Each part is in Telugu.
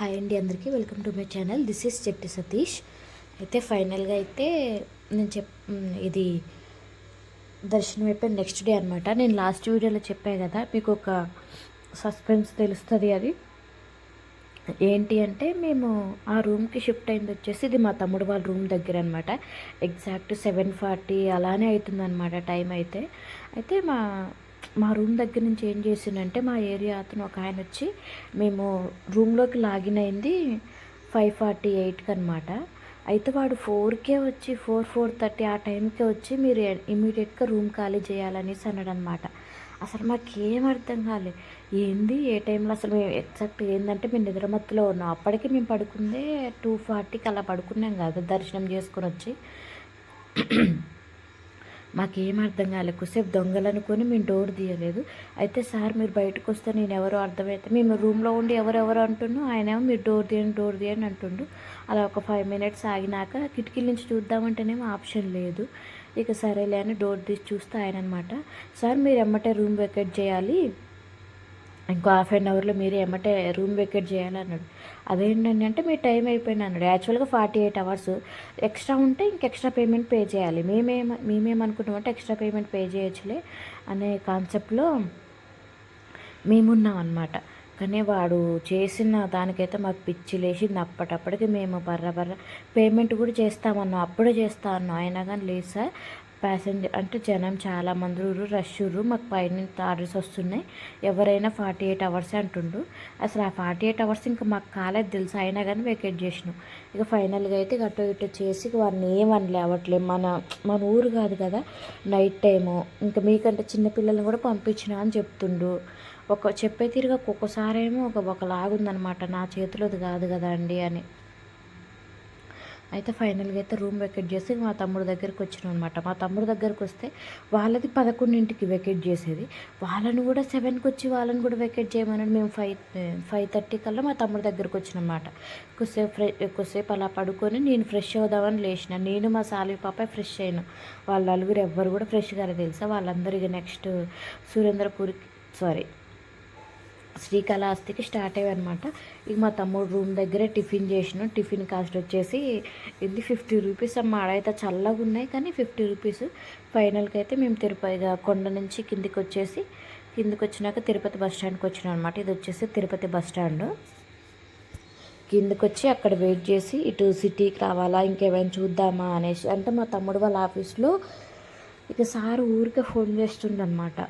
హాయ్ అండి అందరికీ. Welcome to my channel. This is Chetti Satish. అయితే ఫైనల్గా అయితే నేను చెప్ ఇది దర్శనం అయిపోయిన నెక్స్ట్ డే అనమాట నేను లాస్ట్ వీడియోలో చెప్పాను కదా మీకు ఒక సస్పెన్స్ తెలుస్తుంది అది. ఏంటి అంటే మేము ఆ రూమ్కి షిఫ్ట్ అయింది వచ్చేసి ఇది మా తమ్ముడు వాళ్ళ రూమ్ దగ్గర అనమాట ఎగ్జాక్ట్ సెవెన్ ఫార్టీ అలానే అవుతుందన్నమాట టైం అయితే. అయితే మా మా రూమ్ దగ్గర నుంచి ఏం చేసిందంటే మా ఏరియా అతను ఒక ఆయన వచ్చి మేము రూమ్లోకి లాగిన్ అయింది ఫైవ్ ఫార్టీ ఎయిట్కి అనమాట అయితే వాడు ఫోర్కే వచ్చి ఫోర్ ఫోర్ థర్టీ ఆ టైంకే వచ్చి మీరు ఇమీడియట్గా రూమ్ ఖాళీ చేయాలనేసి అన్నాడు అనమాట అసలు మాకేం అర్థం కాలే. ఏంది? ఏ టైంలో అసలు మేము ఎగ్జాక్ట్ ఏంటంటే మేము నిద్రమత్తులో ఉన్నాం. అప్పటికి మేము పడుకుందే టూ ఫార్టీకి అలా పడుకున్నాం కదా దర్శనం చేసుకొని వచ్చి. మాకేం అర్థం కాలేదు కొద్దిసేపు దొంగలనుకొని మేము డోర్ తీయలేదు. అయితే సార్ మీరు బయటకు వస్తే నేను ఎవరో అర్థమైతే మేము రూమ్లో ఉండి ఎవరెవరు అంటున్నాం ఆయనేమో మీరు డోర్ తీయండి డోర్ తీయండి అంటుండు. అలా ఒక ఫైవ్ మినిట్స్ ఆగినాక కిటికీ నుంచి చూద్దామంటేనేమో ఆప్షన్ లేదు. ఇక సరేలే అని డోర్ తీసి చూస్తే ఆయన అనమాట సార్ మీరు ఎమ్మటే రూమ్ వెకేట్ చేయాలి ఇంకో హాఫ్ అన్ అవర్లో మీరు ఏమంటే రూమ్ వెకేట్ చేయాలన్నాడు అదేంటండి అంటే మీ టైం అయిపోయింది అన్నాడు. యాక్చువల్గా ఫార్టీ ఎయిట్ అవర్స్ ఎక్స్ట్రా ఉంటే ఇంక ఎక్స్ట్రా పేమెంట్ పే చేయాలి. మేమేం మేమేమనుకుంటామంటే ఎక్స్ట్రా పేమెంట్ పే చేయొచ్చులే అనే కాన్సెప్ట్లో మేమున్నాం అనమాట కానీ వాడు చేసిన దానికైతే మాకు పిచ్చి లేచింది. అప్పటప్పటికి మేము బర్ర బర్ర పేమెంట్ కూడా చేస్తామన్నాం. అప్పుడే చేస్తా అన్నాం. అయినా కానీ లేదు సార్. ప్యాసింజర్ అంటే జనం చాలా మంది ఉర్రు రష్ ఊరు. మాకు పైన ఆర్డర్స్ వస్తున్నాయి. ఎవరైనా ఫార్టీ ఎయిట్ అవర్స్ అంటుండు అసలు ఆ ఫార్టీ ఎయిట్ అవర్స్ ఇంకా మాకు కాలేదు తెలుసు? అయినా కానీ వెకేట్ చేసినాం. ఇక ఫైనల్గా అయితే గట్టు అటు ఇటు చేసి వారిని వాడిని ఏమనలే అవ్వట్లేదు మన మన ఊరు కాదు కదా నైట్ టైము. ఇంకా మీకంటే చిన్నపిల్లల్ని కూడా పంపించిన అని చెప్తుండు ఒక చెప్పే తీరుగా ఒక్కొక్కసారి ఏమో ఒక ఒకలాగుందనమాట. నా చేతిలోది కాదు కదా అండి అని. అయితే ఫైనల్గా అయితే రూమ్ వెకేట్ చేసి మా తమ్ముడు దగ్గరికి వచ్చినాం అనమాట మా తమ్ముడు దగ్గరికి వస్తే వాళ్ళది పదకొండింటికి వెకేట్ చేసేది. వాళ్ళని కూడా సెవెన్కి వచ్చి వాళ్ళని కూడా వెకేట్ చేయమన్నాడు. మేము ఫైవ్ ఫైవ్ థర్టీ కల్లా మా తమ్ముడు దగ్గరికి వచ్చినాం అనమాట కొద్దిసేపు ఫ్రె కొద్దిసేపు అలా పడుకొని నేను ఫ్రెష్ అవుదామని లేచిన. నేను మా సాలి పాప ఫ్రెష్ అయినా. వాళ్ళ నలుగురు ఎవ్వరు కూడా ఫ్రెష్గా తెలుసా? వాళ్ళందరూ ఇక నెక్స్ట్ సురేంద్రపూర్కి సారీ శ్రీకాళహస్తికి స్టార్ట్ అయ్యానమాట ఇక మా తమ్ముడు రూమ్ దగ్గరే టిఫిన్ చేసిన టిఫిన్ కాస్ట్ వచ్చేసి ఇది ఫిఫ్టీ రూపీస్ అమ్మ. ఆడైతే చల్లగా ఉన్నాయి కానీ ఫిఫ్టీ రూపీస్ ఫైనల్కి అయితే మేము తిరుపతి ఇక కొండ నుంచి కిందికి వచ్చేసి కిందికి వచ్చినాక తిరుపతి బస్ స్టాండ్కి వచ్చినాం అనమాట ఇది వచ్చేసి తిరుపతి బస్ స్టాండ్. కిందకి వచ్చి అక్కడ వెయిట్ చేసి ఇటు సిటీకి రావాలా ఇంకేమైనా చూద్దామా అనేసి. అంటే మా తమ్ముడు వాళ్ళ ఆఫీస్లో ఇక సార్ ఊరికే ఫోన్ చేస్తుండనమాట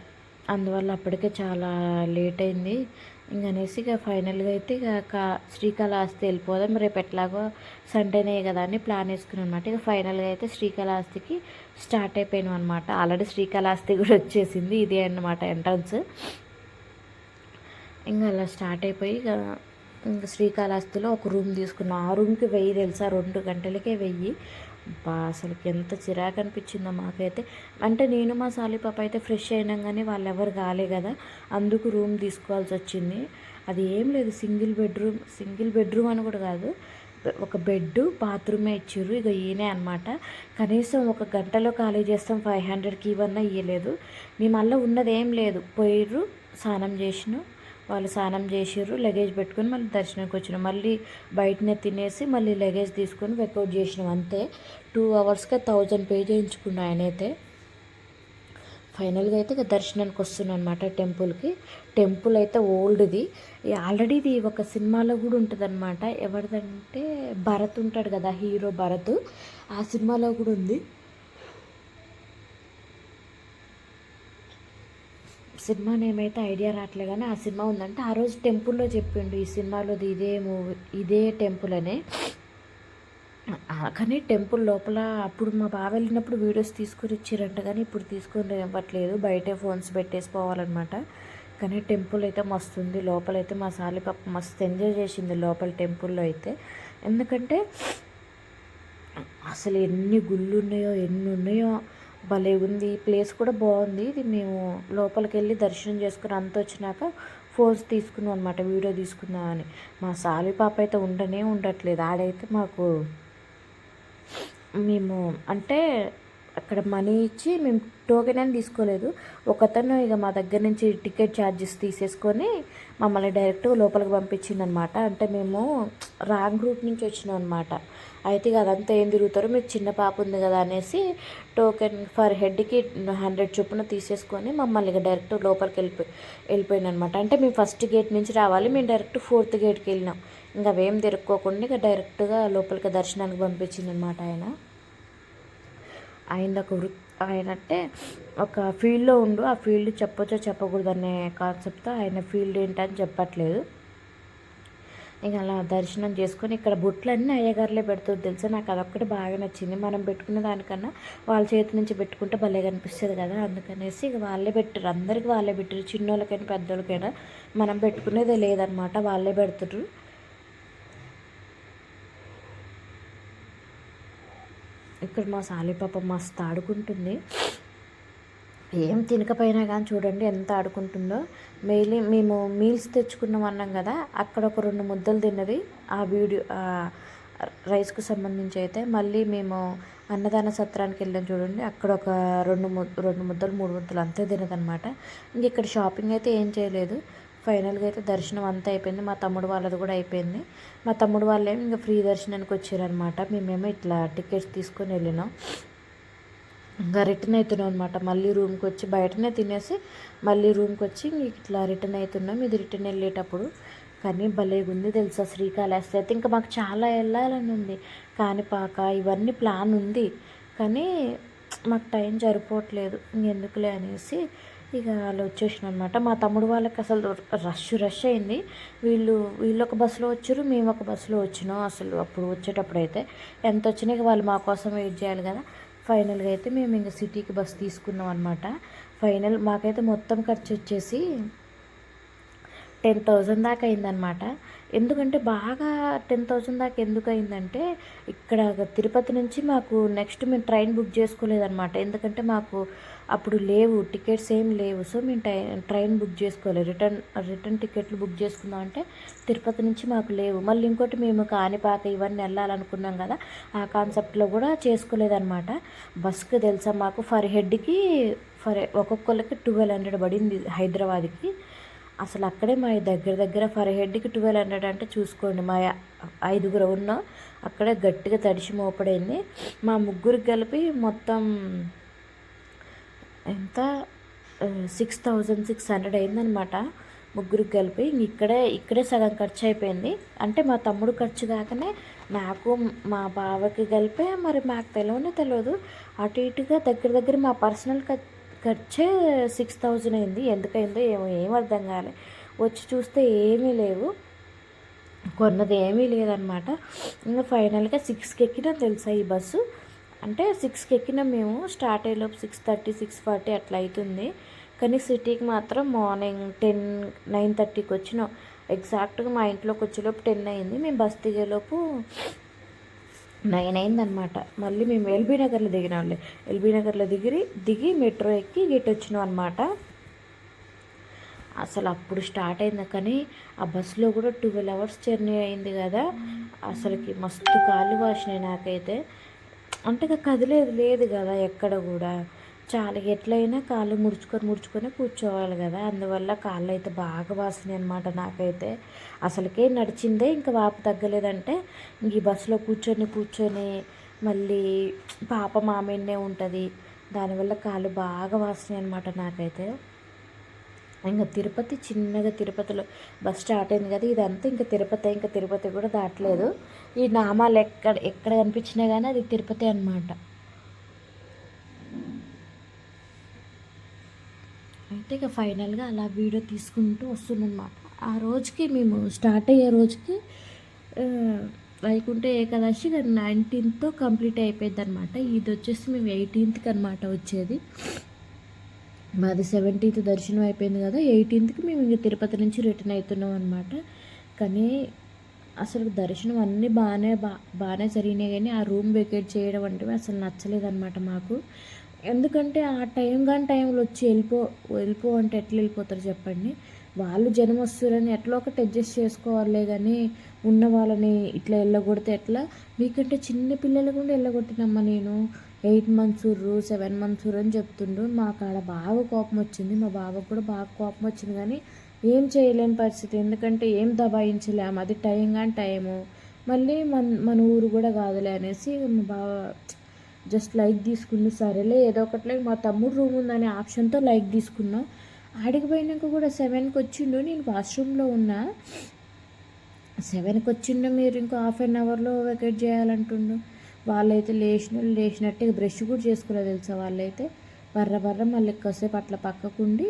అందువల్ల అప్పటికే చాలా లేట్ అయింది. ఇంక అనేసి ఇక ఫైనల్గా అయితే ఇక కా- శ్రీకాళహస్తి వెళ్ళిపోదాం. రేపు ఎట్లాగో సండేనే కదా అని ప్లాన్ వేసుకున్నాం అనమాట ఇక ఫైనల్గా అయితే శ్రీకాళహస్తికి స్టార్ట్ అయిపోయినాం అనమాట ఆల్రెడీ శ్రీకాళహస్తి కూడా వచ్చేసింది. ఇదే అన్నమాట ఎంట్రన్స్. ఇంకా అలా స్టార్ట్ అయిపోయి ఇక ఇంకా శ్రీకాళహస్తిలో ఒక రూమ్ తీసుకున్నాం. ఆ రూమ్కి వెయ్యి తెలుసా? రెండు గంటలకే వెయ్యి. అబ్బా అసలుకి ఎంత చిరాకు అనిపించిందో మాకైతే. అంటే నేను మా సాలిపాప అయితే ఫ్రెష్ అయినా కానీ వాళ్ళు ఎవరు కాలే కదా అందుకు రూమ్ తీసుకోవాల్సి వచ్చింది. అది ఏం లేదు సింగిల్ బెడ్రూమ్ సింగిల్ బెడ్రూమ్ అని కూడా కాదు. ఒక బెడ్ బాత్రూమే ఇచ్చారు ఇక ఈయనే అనమాట కనీసం ఒక గంటలో ఖాళీ చేస్తాం ఫైవ్ హండ్రెడ్కి ఇవన్నా ఇవ్వలేదు మేము మళ్ళీ ఉన్నది ఏం లేదు. పోయిర్రు స్నానం చేసినాం వాళ్ళు స్నానం చేసిర్రు లగేజ్ పెట్టుకొని మళ్ళీ దర్శనానికి వచ్చినాం. మళ్ళీ బయటనే తినేసి మళ్ళీ లగేజ్ తీసుకొని వెకౌట్ చేసినాం అంతే. టూ అవర్స్కే థౌజండ్ పే చేయించుకున్నాం ఆయన అయితే ఫైనల్గా అయితే ఇక దర్శనానికి వస్తున్నాను అనమాట టెంపుల్కి టెంపుల్ అయితే ఓల్డ్ది ఆల్రెడీ ఇది ఒక సినిమాలో కూడా ఉంటుంది అనమాట ఎవరిదంటే భరత్ ఉంటాడు కదా హీరో భరత్. ఆ సినిమాలో కూడా ఉంది. సినిమా నేమైతే ఐడియా రావట్లే కానీ ఆ సినిమా ఉందంటే ఆ రోజు టెంపుల్లో చెప్పిండు ఈ సినిమాలోది ఇదే మూవీ ఇదే టెంపుల్ అనే. కానీ టెంపుల్ లోపల అప్పుడు మా బావ వెళ్ళినప్పుడు వీడియోస్ తీసుకొని ఇచ్చారంట కానీ ఇప్పుడు తీసుకొని ఇవ్వట్లేదు బయటే ఫోన్స్ పెట్టేసి పోవాలన్నమాట. కానీ టెంపుల్ అయితే మస్తు ఉంది లోపల అయితే మా సాలి పాప మస్తు ఎంజాయ్ చేసింది లోపల టెంపుల్లో అయితే. ఎందుకంటే అసలు ఎన్ని గుళ్ళు ఉన్నాయో ఎన్ని ఉన్నాయో భలే ఉంది. ప్లేస్ కూడా బాగుంది. ఇది మేము లోపలికి వెళ్ళి దర్శనం చేసుకుని అంత వచ్చినాక ఫోన్స్ తీసుకున్నాం అనమాట వీడియో తీసుకుందామని మా సాలి పాప అయితే ఉండనే ఉండట్లేదు. ఆడైతే మాకు మేము అంటే అక్కడ మనీ ఇచ్చి మేము టోకెన్ అని తీసుకోలేదు. ఒకతను ఇక మా దగ్గర నుంచి టికెట్ ఛార్జెస్ తీసేసుకొని మమ్మల్ని డైరెక్ట్ లోపలికి పంపించింది అనమాట అంటే మేము రాంగ్ రూట్ నుంచి వచ్చినాం అనమాట అయితే ఇక అదంతా ఏం తిరుగుతారో మీకు చిన్న పాప ఉంది కదా అనేసి టోకెన్ ఫర్ హెడ్కి హండ్రెడ్ చొప్పున తీసేసుకొని మమ్మల్ని ఇక డైరెక్ట్ లోపలికి వెళ్ళిపోయి వెళ్ళిపోయింది అనమాట అంటే మేము ఫస్ట్ గేట్ నుంచి రావాలి మేము డైరెక్ట్ ఫోర్త్ గేట్కి వెళ్ళినాం. ఇంకా అవేం తిరుక్కోకుండా ఇక డైరెక్ట్గా లోపలికి దర్శనానికి పంపించింది అనమాట ఆయన. ఆయన ఒక వృ ఆయన అంటే ఒక ఫీల్డ్లో ఉండు ఆ ఫీల్డ్ చెప్పొచ్చో చెప్పకూడదు అనే కాన్సెప్ట్తో ఆయన ఫీల్డ్ ఏంటని చెప్పట్లేదు. ఇంకా అలా దర్శనం చేసుకొని ఇక్కడ బుట్లన్నీ అయ్యగారులే పెడుతుంది తెలుసా? నాకు అదొక్కటి బాగా నచ్చింది. మనం పెట్టుకునే దానికన్నా వాళ్ళ చేతి నుంచి పెట్టుకుంటే భలే కనిపిస్తుంది కదా అందుకనేసి ఇక వాళ్ళే పెట్టరు. అందరికీ వాళ్ళే పెట్టరు. చిన్నోళ్ళకైనా పెద్దోళ్ళకైనా మనం పెట్టుకునేదే లేదనమాట. వాళ్ళే పెడతారు ఇక్కడ మా సాలి పాప మస్తు ఆడుకుంటుంది. ఏం తినకపోయినా కానీ చూడండి ఎంత ఆడుకుంటుందో. మెయిలీ మేము మీల్స్ తెచ్చుకున్నాం అన్నాం కదా అక్కడ ఒక రెండు ముద్దలు తిన్నది. ఆ వీడియో రైస్కు సంబంధించి అయితే మళ్ళీ మేము అన్నదాన సత్రానికి వెళ్ళాం చూడండి. అక్కడ ఒక రెండు ము రెండు ముద్దలు మూడు ముద్దలు అంతే తినదనమాట ఇంక ఇక్కడ షాపింగ్ అయితే ఏం చేయలేదు. ఫైనల్గా అయితే దర్శనం అంతా అయిపోయింది. మా తమ్ముడు వాళ్ళది కూడా అయిపోయింది. మా తమ్ముడు వాళ్ళే ఇంకా ఫ్రీ దర్శనానికి వచ్చారనమాట మేమేమో ఇట్లా టికెట్స్ తీసుకొని వెళ్ళినాం. ఇంకా రిటర్న్ అవుతున్నాం అనమాట మళ్ళీ రూమ్కి వచ్చి బయటనే తినేసి మళ్ళీ రూమ్కి వచ్చి ఇట్లా రిటర్న్ అవుతున్నాం ఇది రిటర్న్ వెళ్ళేటప్పుడు. కానీ భలేగా ఉంది తెలుసా శ్రీకాళహస్తి అయితే. ఇంకా మాకు చాలా వెళ్ళాలని ఉంది. కాణిపాక ఇవన్నీ ప్లాన్ ఉంది. కానీ మాకు టైం సరిపోవట్లేదు. ఎందుకులే అనేసి ఇక వాళ్ళు వచ్చేసిన అనమాట మా తమ్ముడు వాళ్ళకి అసలు రష్ రష్ అయింది. వీళ్ళు వీళ్ళు ఒక బస్సులో వచ్చారు మేము ఒక బస్సులో వచ్చినాం అసలు అప్పుడు వచ్చేటప్పుడు అయితే ఎంత వచ్చినాక వాళ్ళు మా కోసం వెయిట్ చేయాలి కదా. ఫైనల్గా అయితే మేము ఇంకా సిటీకి బస్సు తీసుకున్నాం అనమాట ఫైనల్ మాకైతే మొత్తం ఖర్చు వచ్చేసి టెన్ థౌజండ్ దాకా అయిందనమాట ఎందుకంటే బాగా టెన్ థౌజండ్ దాకా ఎందుకు అయిందంటే ఇక్కడ తిరుపతి నుంచి మాకు నెక్స్ట్ మేము ట్రైన్ బుక్ చేసుకోలేదన్నమాట. ఎందుకంటే మాకు అప్పుడు లేవు టికెట్స్ ఏం లేవు. సో మేము టై ట్రైన్ బుక్ చేసుకోలేదు. రిటర్న్ రిటర్న్ టికెట్లు బుక్ చేసుకుందాం అంటే తిరుపతి నుంచి మాకు లేవు. మళ్ళీ ఇంకోటి మేము కాణిపాక ఇవన్నీ వెళ్ళాలనుకున్నాం కదా ఆ కాన్సెప్ట్లో కూడా చేసుకోలేదన్నమాట. బస్కి తెలుసా మాకు ఫర్ హెడ్కి ఫర్ ఒక్కొక్కరికి ట్వెల్వ్ హండ్రెడ్ పడింది హైదరాబాద్కి. అసలు అక్కడే మా దగ్గర దగ్గర ఫర్ హెడ్కి ట్వెల్వ్ హండ్రెడ్ అంటే చూసుకోండి మా ఐదుగురు ఉన్నాం అక్కడే గట్టిగా తడిసి మోపడైంది. మా ముగ్గురికి కలిపి మొత్తం ఎంత? సిక్స్ థౌజండ్ సిక్స్ హండ్రెడ్ అయిందనమాట ముగ్గురికి కలిపి. ఇక్కడే ఇక్కడే సగం ఖర్చు అయిపోయింది. అంటే మా తమ్ముడు ఖర్చు కాకనే నాకు మా బావకి కలిపే మరి మాకు తెలియనే తెలియదు అటు ఇటుగా దగ్గర దగ్గర మా పర్సనల్ ఖర్చు సిక్స్ థౌజండ్ అయింది. ఎందుకైందో ఏమో ఏం అర్థం కాలే. వచ్చి చూస్తే ఏమీ లేవు. కొన్నది ఏమీ లేదనమాట ఇంకా ఫైనల్గా సిక్స్కి ఎక్కినా తెలుసా ఈ బస్సు? అంటే సిక్స్కి ఎక్కినా మేము. స్టార్ట్ అయ్యేలోపు సిక్స్ థర్టీ సిక్స్ ఫార్టీ అట్లా అవుతుంది కానీ సిటీకి మాత్రం మార్నింగ్ టెన్ నైన్ థర్టీకి వచ్చినాం. ఎగ్జాక్ట్గా మా ఇంట్లోకి వచ్చేలోపు టెన్ అయింది. మేము బస్ దిగేలోపు నైన్ అయిందనమాట మళ్ళీ మేము ఎల్బీ నగర్లో దిగిన వాళ్ళే ఎల్బీ నగర్లో దిగి దిగి మెట్రో ఎక్కి గేట్ వచ్చినాం అనమాట అసలు అప్పుడు స్టార్ట్ అయింది కానీ ఆ బస్సులో కూడా ట్వెల్వ్ అవర్స్ జర్నీ అయింది కదా. అసలుకి మస్తు కాళ్ళు వాసినాయి నాకైతే. అంటే కదిలేదు లేదు కదా ఎక్కడ కూడా. చాలా ఎట్లయినా కాళ్ళు ముడుచుకొని ముడుచుకొని కూర్చోవాలి కదా. అందువల్ల కాళ్ళు అయితే బాగా వాసినాయి అనమాట నాకైతే. అసలుకే నడిచిందే ఇంకా వాపు తగ్గలేదంటే ఈ బస్సులో కూర్చొని కూర్చొని మళ్ళీ పాప మామిన్నే ఉంటుంది. దానివల్ల కాళ్ళు బాగా వాసినాయి అనమాట నాకైతే. ఇంకా తిరుపతి చిన్నగా తిరుపతిలో బస్ స్టార్ట్ అయింది కదా ఇదంతా ఇంకా తిరుపతి ఇంకా తిరుపతి కూడా దాటలేదు. ఈ నామాలు ఎక్కడ ఎక్కడ కనిపించినా కానీ అది తిరుపతి అనమాట అయితే ఇక ఫైనల్గా అలా వీడియో తీసుకుంటూ వస్తుందన్నమాట ఆ రోజుకి మేము స్టార్ట్ అయ్యే రోజుకి వైకుంఠ ఏకాదశి నైన్టీన్త్తో కంప్లీట్ అయిపోయింది అనమాట ఇది వచ్చేసి మేము ఎయిటీన్త్కి అనమాట వచ్చేది. మాది సెవెంటీన్త్ దర్శనం అయిపోయింది కదా ఎయిటీన్త్కి మేము ఇంక తిరుపతి నుంచి రిటర్న్ అవుతున్నాం అనమాట కానీ అసలు దర్శనం అన్నీ బాగానే బా బాగానే జరిగినాయి కానీ ఆ రూమ్ వెకేట్ చేయడం అంటే అసలు నచ్చలేదన్నమాట మాకు. ఎందుకంటే ఆ టైం కానీ టైంలో వచ్చి వెళ్ళిపో వెళ్ళిపో అంటే ఎట్లా వెళ్ళిపోతారు చెప్పండి? వాళ్ళు జనం వస్తారని ఎట్లా ఒకటి అడ్జస్ట్ చేసుకోవాలే కానీ ఉన్న వాళ్ళని ఇట్లా వెళ్ళగొడితే ఎట్లా? మీకంటే చిన్న పిల్లలు కూడా వెళ్ళగొట్టినమ్మా నేను. ఎయిట్ మంత్స్ సెవెన్ మంత్స్ అని చెప్తుండు. మాకు ఆడ బాగా కోపం వచ్చింది. మా బాబాకు కూడా బాగా కోపం వచ్చింది కానీ ఏం చేయలేని పరిస్థితి. ఎందుకంటే ఏం దబాయించలేము అది టైం కానీ టైము. మళ్ళీ మన మన ఊరు కూడా కాదులే అనేసి మా బావ జస్ట్ లైక్ తీసుకుంది సరేలే ఏదో ఒకటిలే మా తమ్ముడు రూమ్ ఉందనే ఆప్షన్తో లైక్ తీసుకున్నా. ఆడికి పోయినాక కూడా సెవెన్కి వచ్చిండు నేను వాష్రూమ్లో ఉన్నా. సెవెన్కి వచ్చిండు మీరు ఇంకో హాఫ్ అన్ అవర్లో వెకేట్ చేయాలంటుండు. వాళ్ళైతే లేచిన లేచినట్టే బ్రష్ కూడా చేసుకోలేదు తెలుసా వాళ్ళైతే. బర్ర బర్ర మళ్ళీ ఎక్కువసేపు అట్లా పక్కకుండి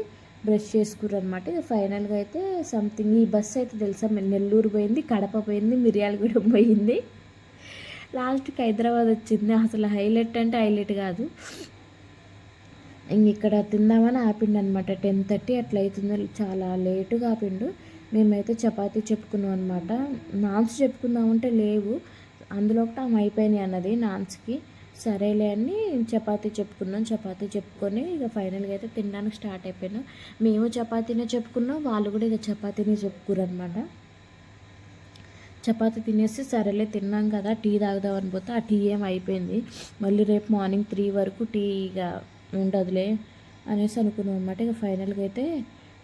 బ్రష్ చేసుకుర్రు అనమాట ఇక ఫైనల్గా అయితే సంథింగ్ ఈ బస్సు అయితే తెలుసా నెల్లూరు పోయింది కడప పోయింది మిర్యాలగూడెం పోయింది. లాస్ట్కి హైదరాబాద్ వచ్చింది. అసలు హైలైట్ అంటే హైలైట్ కాదు. ఇంక ఇక్కడ తిందామని ఆపిండు అనమాట టెన్ థర్టీ అట్లా అవుతుంది చాలా లేటుగా ఆపిండు. మేమైతే చపాతీ చెప్పుకున్నాం అనమాట నాన్స్ చెప్పుకుందామంటే లేవు. అందులో ఒకటి ఆమె అయిపోయినాయి అన్నది నాన్స్కి. సరేలే అని చపాతీ చెప్పుకున్నాం. చపాతీ చెప్పుకొని ఇక ఫైనల్గా అయితే తినడానికి స్టార్ట్ అయిపోయినాం. మేము చపాతీనే చెప్పుకున్నాం. వాళ్ళు కూడా ఇక చపాతీనే చెప్పుకురు అనమాట చపాతి తినేసి సరేలే తిన్నాం కదా టీ తాగుదాం అనిపోతే ఆ టీ ఏం అయిపోయింది. మళ్ళీ రేపు మార్నింగ్ త్రీ వరకు టీ ఇక ఉండదులే అనేసి అనుకున్నాం అనమాట ఇక ఫైనల్గా అయితే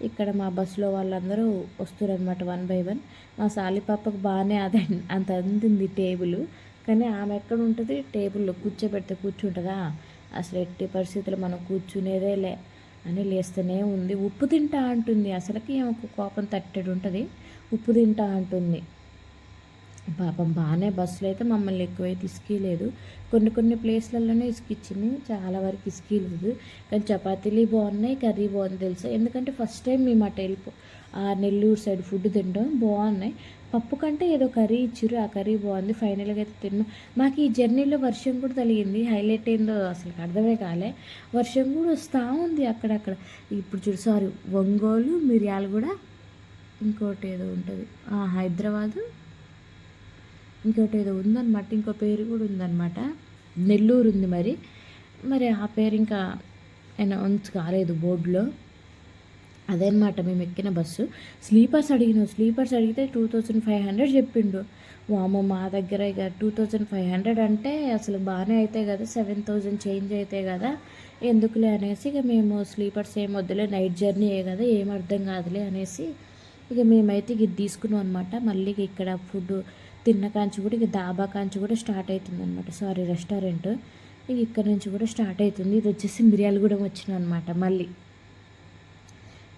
ఇక్కడ మా బస్సులో వాళ్ళందరూ వస్తారనమాట వన్ బై వన్. మా సాలి పాపకు బాగానే అది అంత అందింది టేబుల్. కానీ ఆమె ఎక్కడ ఉంటుంది? టేబుల్లో కూర్చోబెడితే కూర్చుంటుందా? అసలు ఎట్టి పరిస్థితుల్లో మనం కూర్చునేదే లే అని లేస్తూనే ఉంది. ఉప్పు తింటా అంటుంది. అసలుకి ఒక కోపం తట్టెడు ఉంటుంది. ఉప్పు తింటా అంటుంది. పాపం బాగానే బస్సులో అయితే మమ్మల్ని ఎక్కువ ఇసుకీలేదు కొన్ని కొన్ని ప్లేస్లలోనే ఇసుకిచ్చింది. చాలా వరకు ఇసుకీలేదు. కానీ చపాతీలు బాగున్నాయి కర్రీ బాగుంది తెలుసు? ఎందుకంటే ఫస్ట్ టైం మేము అటు వెళ్ళిపో ఆ నెల్లూరు సైడ్ ఫుడ్ తింటాం బాగున్నాయి. పప్పు కంటే ఏదో కర్రీ ఇచ్చారు ఆ కర్రీ బాగుంది. ఫైనల్గా అయితే తిన్నాం మాకు ఈ జర్నీలో వర్షం కూడా తగిలింది. హైలైట్ ఏందో అసలు అర్థమే కాలే. వర్షం కూడా వస్తూ ఉంది అక్కడక్కడ. ఇప్పుడు చూడు సారీ ఒంగోలు మిరియాలు కూడా ఇంకోటి ఏదో ఉంటుంది. హైదరాబాదు ఇంకోటి ఏదో ఉందన్నమాట ఇంకో పేరు కూడా ఉందన్నమాట. నెల్లూరు ఉంది మరి. మరి ఆ పేరు ఇంకా అనౌన్స్ కాలేదు బోర్డులో. అదనమాట మేము ఎక్కిన బస్సు. స్లీపర్స్ అడిగినాం స్లీపర్స్ అడిగితే టూ థౌజండ్ ఫైవ్ హండ్రెడ్ చెప్పిండు. వామో మా దగ్గర ఇక టూ థౌజండ్ ఫైవ్ హండ్రెడ్ అంటే అసలు బాగానే అవుతాయి కదా సెవెన్ థౌజండ్ చేంజ్ అవుతాయి కదా. ఎందుకులే అనేసి ఇక మేము స్లీపర్స్ ఏం వద్దులే నైట్ జర్నీయే కదా ఏం అర్థం కాదులే అనేసి ఇక మేమైతే ఇది తీసుకున్నాం అనమాట మళ్ళీ ఇక్కడ ఫుడ్ తిన్న కాంచి కూడా ఇక దాబా కాంచి కూడా స్టార్ట్ అవుతుంది అనమాట సారీ రెస్టారెంట్. ఇక ఇక్కడ నుంచి కూడా స్టార్ట్ అవుతుంది. ఇది వచ్చేసి మిరియాలగూడెం వచ్చిన అనమాట మళ్ళీ.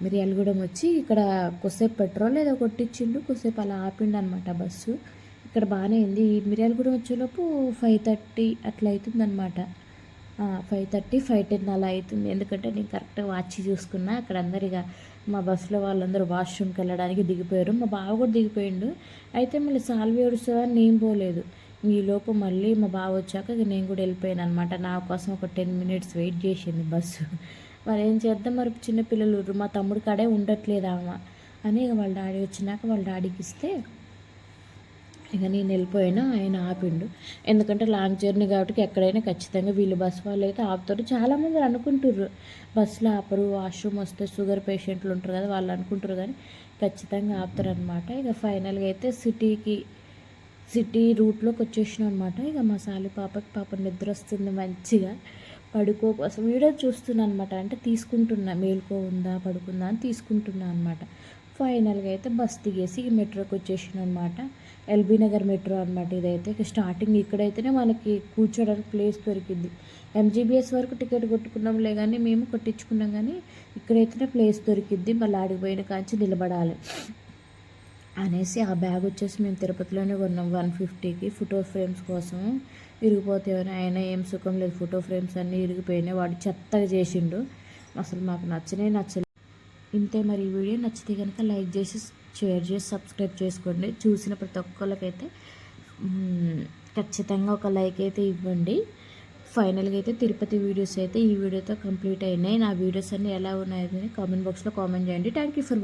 మిరియాలగూడెం వచ్చి ఇక్కడ కొద్దిసేపు పెట్రోల్ ఏదో కొట్టించిండు కొద్దిసేపు అలా ఆపిండు అనమాట బస్సు. ఇక్కడ బాగానే అయింది. ఈ మిరియాలగూడెం వచ్చేలోపు ఫైవ్ థర్టీ అట్లా అవుతుంది అనమాట ఫైవ్ థర్టీ ఫైవ్ టెన్ అలా అవుతుంది. ఎందుకంటే నేను కరెక్ట్గా వాచ్ చూసుకున్నా. అక్కడ అందరిగా మా బస్సులో వాళ్ళందరూ వాష్రూమ్కి వెళ్ళడానికి దిగిపోయారు. మా బావ కూడా దిగిపోయిండు. అయితే మళ్ళీ సాల్వి అని నేను పోలేదు. ఈలోపు మళ్ళీ మా బావ వచ్చాక నేను కూడా వెళ్ళిపోయాను అనమాట నా కోసం ఒక టెన్ మినిట్స్ వెయిట్ చేసింది బస్సు. మరి ఏం చేద్దాం? మరి చిన్నపిల్లలు మా తమ్ముడి కాడే ఉండట్లేదు ఆమె అని వాళ్ళ డాడీ వచ్చినాక వాళ్ళ డాడీకి ఇస్తే ఇక నేను వెళ్ళిపోయినా ఆయన ఆపిండు. ఎందుకంటే లాంగ్ జర్నీ కాబట్టి ఎక్కడైనా ఖచ్చితంగా వీళ్ళు బస్సు వాళ్ళు అయితే ఆపుతారు. చాలామంది అనుకుంటారు బస్సులో ఆపరు వాష్రూమ్ వస్తే షుగర్ పేషెంట్లు ఉంటారు కదా వాళ్ళు అనుకుంటారు కానీ ఖచ్చితంగా ఆపుతారు అనమాట ఇక ఫైనల్గా అయితే సిటీకి సిటీ రూట్లోకి వచ్చేసిన అనమాట ఇక మా సాలి పాపకి పాప నిద్ర వస్తుంది మంచిగా. పడుకో కోసం వీడియో చూస్తున్నా అనమాట అంటే తీసుకుంటున్నా మేలుకో ఉందా పడుకుందా అని తీసుకుంటున్నా అనమాట ఫైనల్గా అయితే బస్ దిగేసి మెట్రోకి వచ్చేసిన అనమాట ఎల్బీ నగర్ మెట్రో అనమాట ఇదైతే. స్టార్టింగ్ ఇక్కడైతేనే మనకి కూర్చోడానికి ప్లేస్ దొరికింది ఎంజీబీఎస్ వరకు టికెట్ కొట్టుకున్నాంలే కానీ మేము కొట్టించుకున్నాం కానీ ఇక్కడైతేనే ప్లేస్ దొరికిద్ది. మళ్ళీ ఆడిపోయిన కాంచి నిలబడాలి. అనేసి ఆ బ్యాగ్ వచ్చేసి మేము తిరుపతిలోనే కొన్నాం. వన్ ఫిఫ్టీకి ఫోటో ఫ్రేమ్స్ కోసం. విరిగిపోతే ఆయన ఏం సుఖం లేదు. ఫోటో ఫ్రేమ్స్ అన్నీ ఇరిగిపోయినాయి. వాడు చెత్తగా చేసిండు. అసలు మాకు నచ్చనే నచ్చలేదు ఇంతే మరి ఈ వీడియో. నచ్చితే కనుక లైక్ చేసి షేర్ చేసి సబ్స్క్రైబ్ చేసుకోండి. చూసిన ప్రతి ఒక్కరికైతే ఖచ్చితంగా ఒక లైక్ అయితే ఇవ్వండి. ఫైనల్గా అయితే తిరుపతి వీడియోస్ అయితే ఈ వీడియోతో కంప్లీట్ అయినాయి. నా వీడియోస్ అన్నీ ఎలా ఉన్నాయని కామెంట్ బాక్స్లో కామెంట్ చేయండి. Thank you for